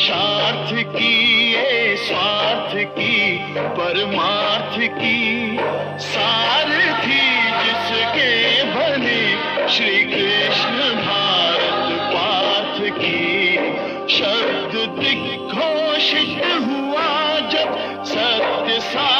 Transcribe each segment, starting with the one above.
पुरुषार्थ की ये स्वार्थ की, परमार्थ की। सारथी जिसके बने श्री कृष्ण भारत पार्थ की। शब्द दिग्घोषित हुआ जब सत्य सार्थक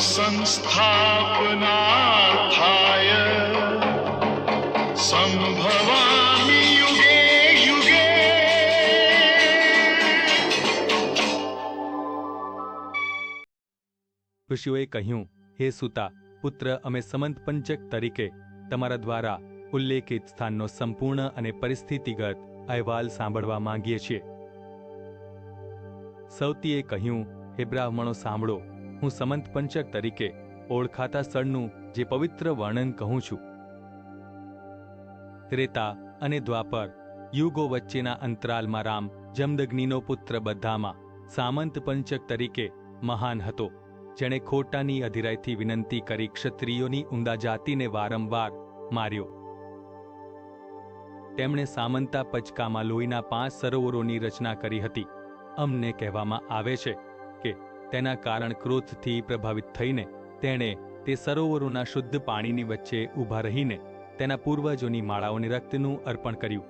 धर्म संस्थापनार्थाय संभवामि युगे युगे ઋષિઓએ કહ્યું હે સુતા પુત્ર અમે સમંત પંચક તરીકે તમારા દ્વારા ઉલ્લેખિત સ્થાનનો સંપૂર્ણ અને પરિસ્થિતિગત અહેવાલ સાંભળવા માંગીએ છીએ સૌતીએ કહ્યું હે બ્રાહ્મણો સાંભળો હું સમંત પંચક તરીકે ઓળખાતા સ્થળનું જે પવિત્ર વર્ણન કહું છું. ત્રેતા અને દ્વાપર યુગો વચ્ચેના અંતરાલમાં રામ જમદગ્નિનો પુત્ર બધામાં સામંત પંચક તરીકે મહાન હતો, જેણે ખોટાની અધિરાયથી વિનંતી કરી ક્ષત્રિયોની ઉમદા જાતિને વારંવાર માર્યો. તેમણે સામંતા પચકામાં લોહીના પાંચ સરોવરોની રચના કરી હતી. અમને કહેવામાં આવે છે કે તેના કારણ ક્રોધથી પ્રભાવિત થઈને તેણે તે સરોવરોના શુદ્ધ પાણીની વચ્ચે ઊભા રહીને તેના પૂર્વજોની માળાઓને રક્તનું અર્પણ કર્યું.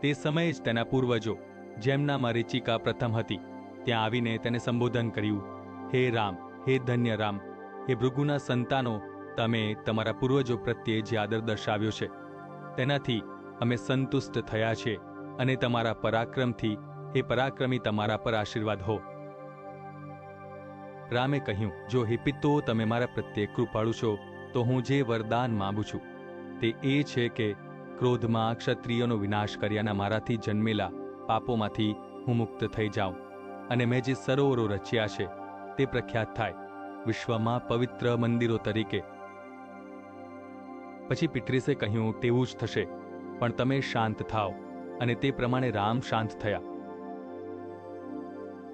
તે સમયે જ તેના પૂર્વજો, જેમનામાં રીચિકા પ્રથમ હતી, ત્યાં આવીને તેને સંબોધન કર્યું, હે રામ, હે ધન્ય રામ, હે ભૃગુના સંતાનો, તમે તમારા પૂર્વજો પ્રત્યે જે આદર દર્શાવ્યો છે, તેનાથી અમે સંતુષ્ટ થયા છે અને તમારા પરાક્રમથી હે પરાક્રમી, તમારા પર આશીર્વાદ હો. રામે કહ્યું, જો હે પિત્તો, તમે મારા પ્રત્યે કૃપાળુ છો, તો હું જે વરદાન માંગુ છું, તે એ છે કે ક્રોધમાં ક્ષત્રિયોનો વિનાશ કર્યાના મારાથી જન્મેલા પાપોમાંથી હું મુક્ત થઈ જાઉં અને મેં જે સરોવરો રચ્યા છે, તે પ્રખ્યાત થાય, વિશ્વમાં પવિત્ર મંદિરો તરીકે. પછી પિત્રીસે કહ્યું, તેવું જ થશે, પણ તમે શાંત થાઓ અને તે પ્રમાણે રામ શાંત થયા.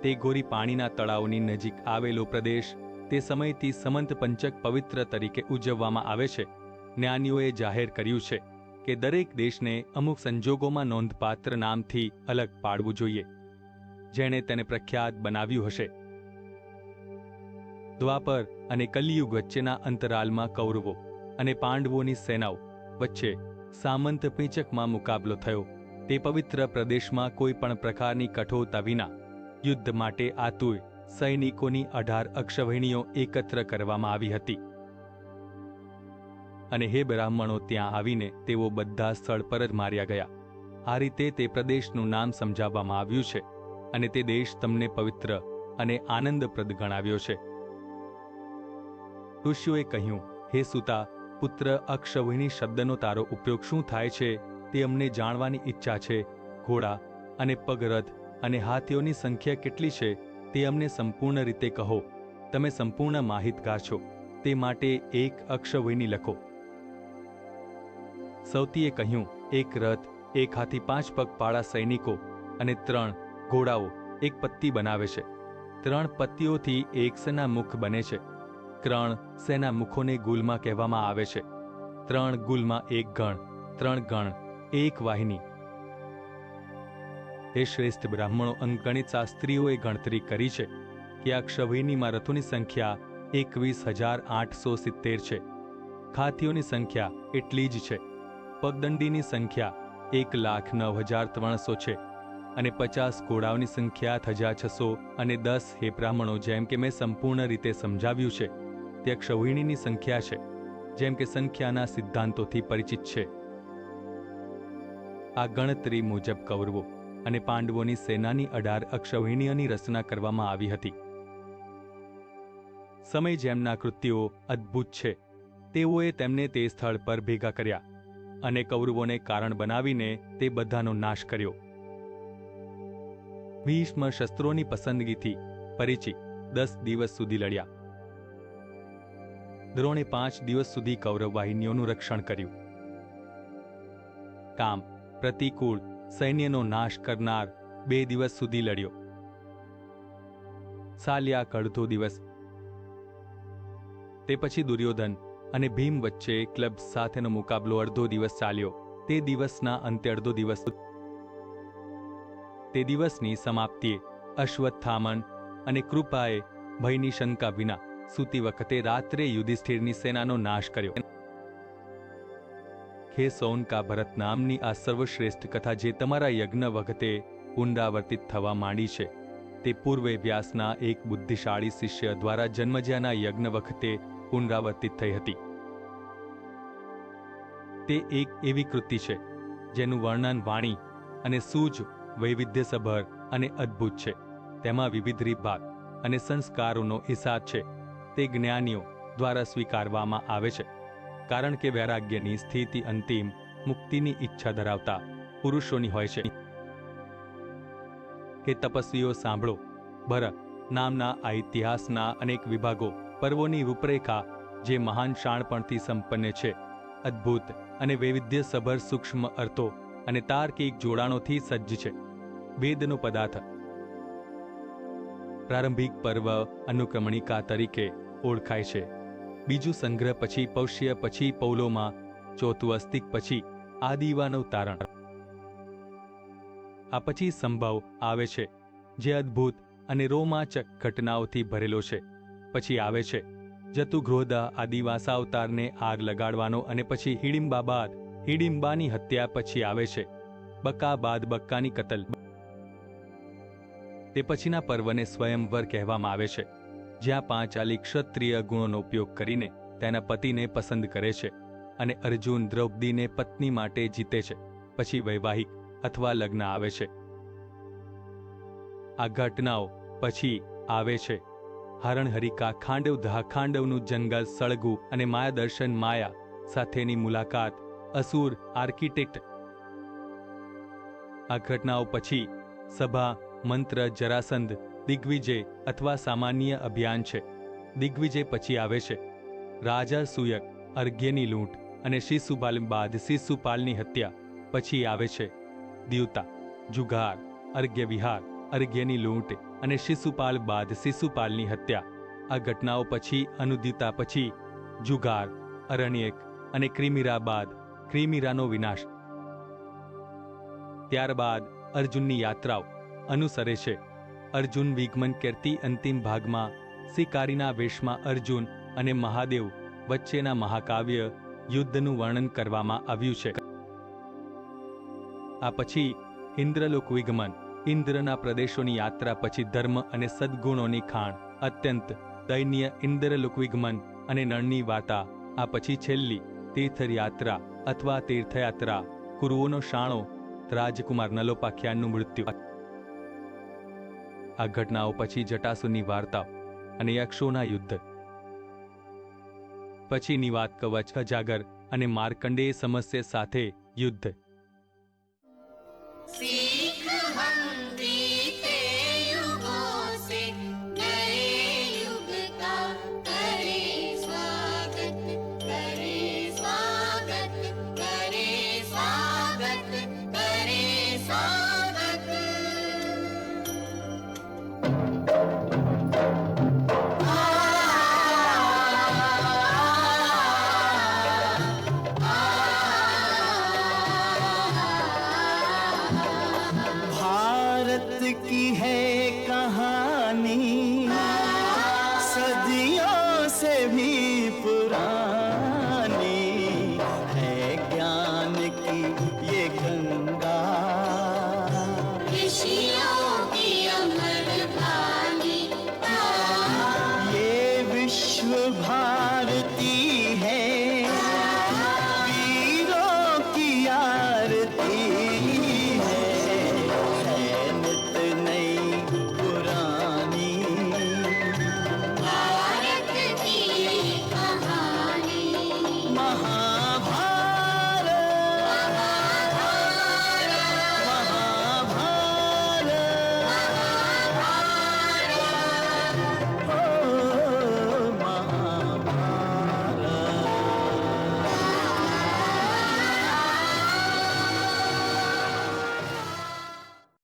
તે ગોરી પાણીના તળાવની નજીક આવેલો પ્રદેશ તે સમયથી સમંત પંચક પવિત્ર તરીકે ઉજવવામાં આવે છે. જ્ઞાનીઓએ જાહેર કર્યું છે કે દરેક દેશને અમુક સંજોગોમાં નોંધપાત્ર નામથી અલગ પાડવું જોઈએ. જેણે તેને પ્રખ્યાત બનાવ્યું હશે. દ્વાપર અને કલિયુગ વચ્ચેના અંતરાલમાં કૌરવો અને પાંડવોની સેનાઓ વચ્ચે સામંત પીચકમાં મુકાબલો થયો. તે પવિત્ર પ્રદેશમાં કોઈ પણ પ્રકારની કઠોરતા વિના યુદ્ધ માટે આતુર સૈનિકોની અઢાર અક્ષવહિણીઓ એકત્ર કરવામાં આવી હતી. અને હે બ્રાહ્મણો, ત્યાં આવીને તેઓ બધા સ્થળ પર જ માર્યા ગયા. આ રીતે તે પ્રદેશનું નામ સમજાવવામાં આવ્યું છે અને તે દેશ તમને પવિત્ર અને આનંદપ્રદ ગણાવ્યો છે. ઋષિઓએ કહ્યું, હે સુતા, પુત્ર અક્ષવિણી શબ્દનો તારો ઉપયોગ શું થાય છે તે અમને જાણવાની ઈચ્છા છે, ઘોડા અને પગરથ અને હાથીઓની સંખ્યા કેટલી છે તે અમને સંપૂર્ણ રીતે કહો. તમે સંપૂર્ણ માહિતગાર છો તે માટે એક અક્ષવયની લખો. સૌતીએ કહ્યું, એક રથ, એક હાથી પાંચ પગપાળા સૈનિકો અને ત્રણ ઘોડાઓ, એક પત્તી બનાવે છે. ત્રણ પત્તીઓથી એક સેના મુખ બને છે. ત્રણ સેના મુખોને ગુલમાં કહેવામાં આવે છે. ત્રણ ગુલમાં એક ગણ, ત્રણ ગણ, એક વાહિની. હે શ્રેષ્ઠ બ્રાહ્મણો અંકણિત શાસ્ત્રીઓએ ગણતરી કરી છે કે આ ક્ષભયની રથોની સંખ્યા એકવીસ હજાર આઠસો સિત્તેર છે. ખાતીઓની સંખ્યા એટલી જ છે. પગદંડીની સંખ્યા એક લાખ નવ હજાર ત્રણસો છે અને પચાસ ઘોડાઓની સંખ્યા હજાર છસો અને દસ હે બ્રાહ્મણો, જેમ કે મેં સંપૂર્ણ રીતે સમજાવ્યું છે. તે ક્ષવિણીની સંખ્યા છે, જેમ કે સંખ્યાના સિદ્ધાંતોથી પરિચિત છે. આ ગણતરી મુજબ કૌરવો અને પાંડવોની સેનાની અઢાર અક્ષૌહિણીઓની રચના કરવામાં આવી હતી. સમય જેમના કૃત્યો અદ્ભુત છે, તેઓએ તેમને તે સ્થળ પર ભેગા કર્યા અને કૌરવોને કારણ બનાવીને તે બધાનો નાશ કર્યો. ભીષ્મ શસ્ત્રોની પસંદગીથી પરિચિત દસ દિવસ સુધી લડ્યા. દ્રોણે પાંચ દિવસ સુધી કૌરવ વાહિનીઓનું રક્ષણ કર્યું. કામ, પ્રતિકૂળ સૈન્યનો નાશ કરનાર બે દિવસ સુધી લડ્યો. સાલિયા અડધો દિવસ. તે પછી દુર્યોધન અને ભીમ વચ્ચે ક્લબ સાથેનો મુકાબલો અડધો દિવસ ચાલ્યો. તે દિવસના અંતે અડધો દિવસ તે દિવસની સમાપ્તિએ અશ્વત્થામન અને કૃપાએ ભયની શંકા વિના સૂતી વખતે રાત્રે યુધિષ્ઠિરની સેનાનો નાશ કર્યો. હે સૌનકા ભરત નામની આ સર્વશ્રેષ્ઠ કથા જે તમારા યજ્ઞ વખતે પુનરાવર્તિત થવા માંડી છે, તે પૂર્વે વ્યાસના એક બુદ્ધિશાળી શિષ્ય દ્વારા જન્મજ્યાના યજ્ઞ વખતે પુનરાવર્તિત થઈ હતી. તે એક એવી કૃતિ છે, જેનું વર્ણન વાણી અને સૂઝ, વૈવિધ્યસભર અને અદ્ભુત છે. તેમાં વિવિધ રીતભાગ અને સંસ્કારોનો હિસાબ છે, તે જ્ઞાનીઓ દ્વારા સ્વીકારવામાં આવે છે. કારણ કે વૈરાગ્યની સ્થિતિ અંતિમ મુક્તિની ઈચ્છા ધરાવતા પુરુષોની હોય છે. કે તપસ્વીઓ સાંભળો. ભરત નામના આ ઇતિહાસના અનેક વિભાગો પર્વોની રૂપરેખા જે મહાન શાણપણથી સંપન્ન છે. અદ્ભુત અને વૈવિધ્યસભર સૂક્ષ્મ અર્થો અને તાર્કિક જોડાણોથી સજ્જ છે. વેદનો પદાર્થ. પ્રારંભિક પર્વ અનુક્રમણિકા તરીકે ઓળખાય છે. બીજું સંગ્રહ પછી પૌષ્ય, પછી પૌલોમાં, ચોથું અસ્તિક પછી આદિવાનું તારણ. આ પછી સંભવ આવે છે, જે અદ્ભુત અને રોમાંચક ઘટનાઓથી ભરેલો છે. પછી આવે છે જતુગ્રોધા આદિવાસા અવતારને આગ લગાડવાનો અને પછી હિડિંબા બાદ હિડિંબાની હત્યા પછી આવે છે, બકા બાદ બક્કાની કતલ. તે પછીના પર્વને સ્વયંવર કહેવામાં આવે છે. જ્યાં પાંચાલી ક્ષત્રિય ગુણોનો ઉપયોગ કરીને તેના પતિને પસંદ કરે છે અને અર્જુન દ્રૌપદીને પત્ની માટે જીતે છે, પછી વૈવાહિક અથવા લગ્ન આવે છે. આ ઘટનાઓ પછી આવે છે. હરણહરિકા ખાંડવ દહા ખાંડવનું જંગલ સળગું અને માયાદર્શન માયા સાથેની મુલાકાત અસુર આર્કિટેક્ટ. આ ઘટનાઓ પછી સભા, મંત્ર, જરાસંધ દિગ્વિજય અથવા સામાન્ય અભિયાન છે. દિગ્વિજય પછી આવે છે. રાજા સુયક, અર્ઘ્યની લૂંટ અને શિશુપાલ બાદ શિશુપાલની હત્યા, પછી આવે છે. દ્યુતા, જુગાર અર્ઘ્ય વિહાર અર્ઘ્યની લૂંટ અને શિશુપાલ બાદ શિશુપાલની હત્યા. આ ઘટનાઓ પછી, અનુદ્યુતા પછી, જુગાર, અરણ્યક અને ક્રિમીરા બાદ ક્રિમીરાનો વિનાશ. ત્યારબાદ અર્જુનની યાત્રાઓ અનુસરે છે. અર્જુન વિગમન કરતી અંતિમ ભાગમાં, શિકારીના વેશમાં અર્જુન અને મહાદેવ વચ્ચેના મહાકાવ્ય યુદ્ધનું વર્ણન કરવામાં આવ્યું છે. આ પછી ઇન્દ્રલોક વિગમન ઇન્દ્રના પ્રદેશોની યાત્રા પછી ધર્મ અને સદ્ગુણોની ખાણ, અત્યંત દૈન્ય ઇન્દ્રલોક વિગમન અને નળની વાર્તા આ પછી છેલ્લી તીર્થયાત્રા અથવા તીર્થયાત્રા, કુરુઓનો શાણો, રાજકુમાર નલોપાખ્યાનનું મૃત્યુ. આ ઘટનાઓ પછી જટાસુની વાર્તા અને યક્ષોના યુદ્ધ. પછી નિવાત કવચ, અજાગર અને માર્કંડેય સમસ્યા સાથે યુદ્ધ. Baha.